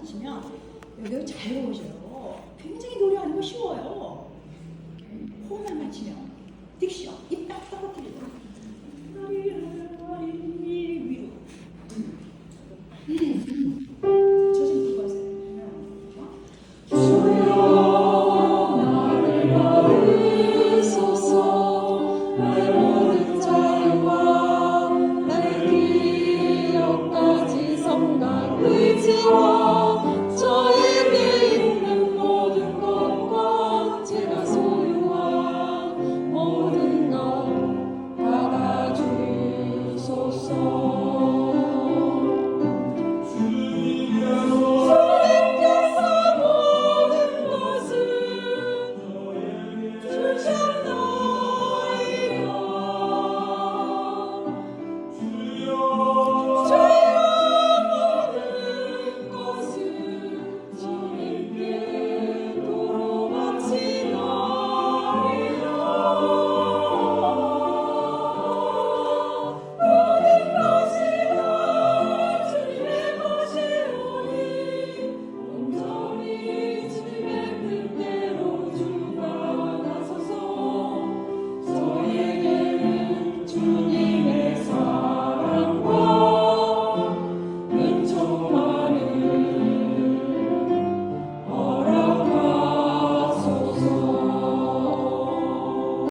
하시면 여기 자유로워져요. 굉장히 노래하는 거 쉬워요. 음, 호흡만 맞추면 딕션 입딱 떨어뜨리고